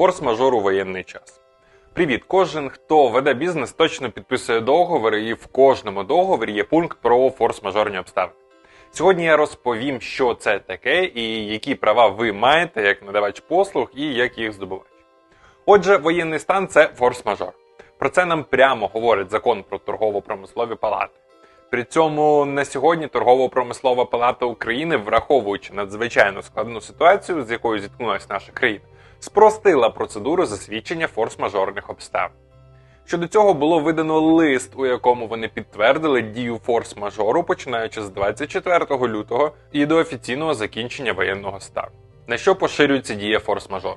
Форс-мажор у воєнний час. Привіт! Кожен, хто веде бізнес, точно підписує договори, і в кожному договорі є пункт про форс-мажорні обставини. Сьогодні я розповім, що це таке і які права ви маєте як надавач послуг і як їх здобувач. Отже, воєнний стан це форс-мажор. Про це нам прямо говорить закон про торгово-промислові палати. При цьому на сьогодні торгово-промислова палата України, враховуючи надзвичайно складну ситуацію, з якою зіткнулася наша країна, спростила процедуру засвідчення форс-мажорних обставин. Щодо цього було видано лист, у якому вони підтвердили дію форс-мажору, починаючи з 24 лютого і до офіційного закінчення воєнного стану. На що поширюється дія форс-мажору?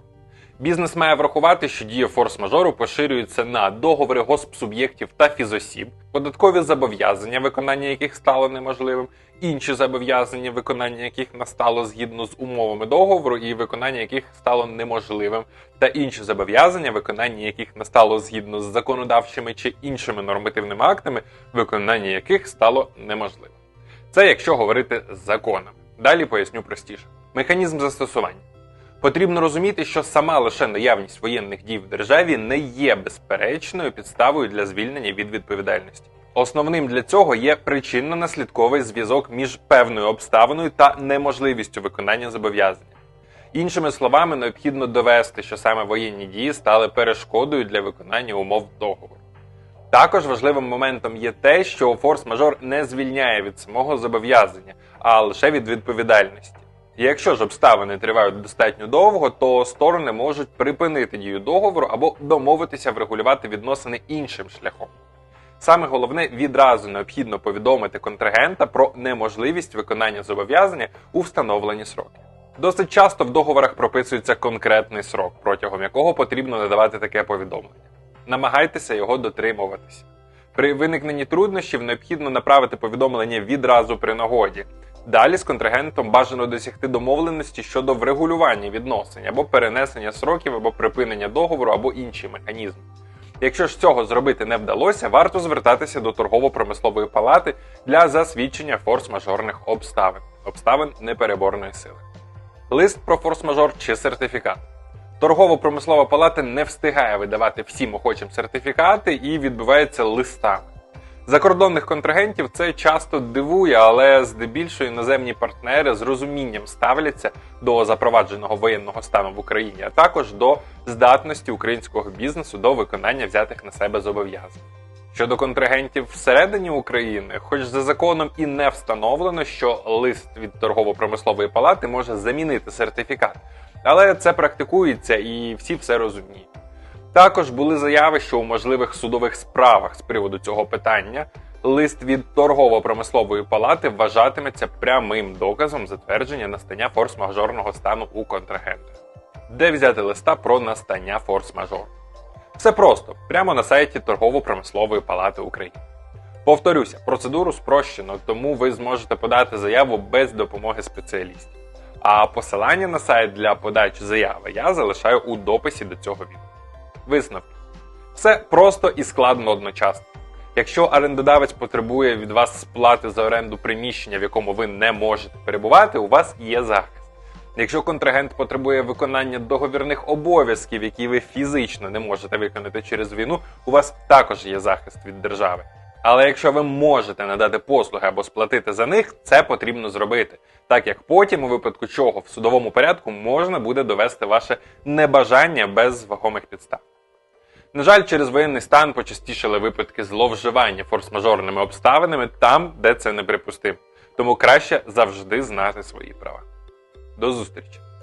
Бізнес має врахувати, що дія форс-мажору поширюється на договори госпсуб'єктів та фізосіб, податкові зобов'язання, виконання яких стало неможливим, інші зобов'язання, виконання яких настало згідно з умовами договору, і виконання яких стало неможливим, та інші зобов'язання, виконання яких настало згідно з законодавчими чи іншими нормативними актами, виконання яких стало неможливим. Це якщо говорити законами. Далі поясню простіше. Механізм застосування. Потрібно розуміти, що сама лише наявність воєнних дій в державі не є безперечною підставою для звільнення від відповідальності. Основним для цього є причинно-наслідковий зв'язок між певною обставиною та неможливістю виконання зобов'язання. Іншими словами, необхідно довести, що саме воєнні дії стали перешкодою для виконання умов договору. Також важливим моментом є те, що форс-мажор не звільняє від самого зобов'язання, а лише від відповідальності. Якщо ж обставини тривають достатньо довго, то сторони можуть припинити дію договору або домовитися врегулювати відносини іншим шляхом. Саме головне відразу необхідно повідомити контрагента про неможливість виконання зобов'язання у встановлені сроки. Досить часто в договорах прописується конкретний срок, протягом якого потрібно надавати таке повідомлення. Намагайтеся його дотримуватися. При виникненні труднощів необхідно направити повідомлення відразу при нагоді. Далі з контрагентом бажано досягти домовленості щодо врегулювання відносин або перенесення сроків, або припинення договору, або інші механізми. Якщо ж цього зробити не вдалося, варто звертатися до торгово-промислової палати для засвідчення форс-мажорних обставин, обставин непереборної сили. Лист про форс-мажор чи сертифікат. Торгово-промислова палата не встигає видавати всім охочим сертифікати і відбувається листами. Закордонних контрагентів це часто дивує, але здебільшого іноземні партнери з розумінням ставляться до запровадженого воєнного стану в Україні, а також до здатності українського бізнесу до виконання взятих на себе зобов'язань. Щодо контрагентів всередині України, хоч за законом і не встановлено, що лист від торгово-промислової палати може замінити сертифікат, але це практикується і всі все розуміють. Також були заяви, що у можливих судових справах з приводу цього питання лист від торгово-промислової палати вважатиметься прямим доказом затвердження настання форс-мажорного стану у контрагента. Де взяти листа про настання форс-мажору? Все просто, прямо на сайті Торгово-промислової палати України. Повторюся, процедуру спрощено, тому ви зможете подати заяву без допомоги спеціалістів. А посилання на сайт для подачі заяви я залишаю у дописі до цього відео. Висновки. Все просто і складно одночасно. Якщо орендодавець потребує від вас сплати за оренду приміщення, в якому ви не можете перебувати, у вас є захист. Якщо контрагент потребує виконання договірних обов'язків, які ви фізично не можете виконати через війну, у вас також є захист від держави. Але якщо ви можете надати послуги або сплатити за них, це потрібно зробити, так як потім, у випадку чого в судовому порядку можна буде довести ваше небажання без вагомих підстав. На жаль, через воєнний стан почастішали випадки зловживання форс-мажорними обставинами там, де це неприпустимо. Тому краще завжди знати свої права. До зустрічі!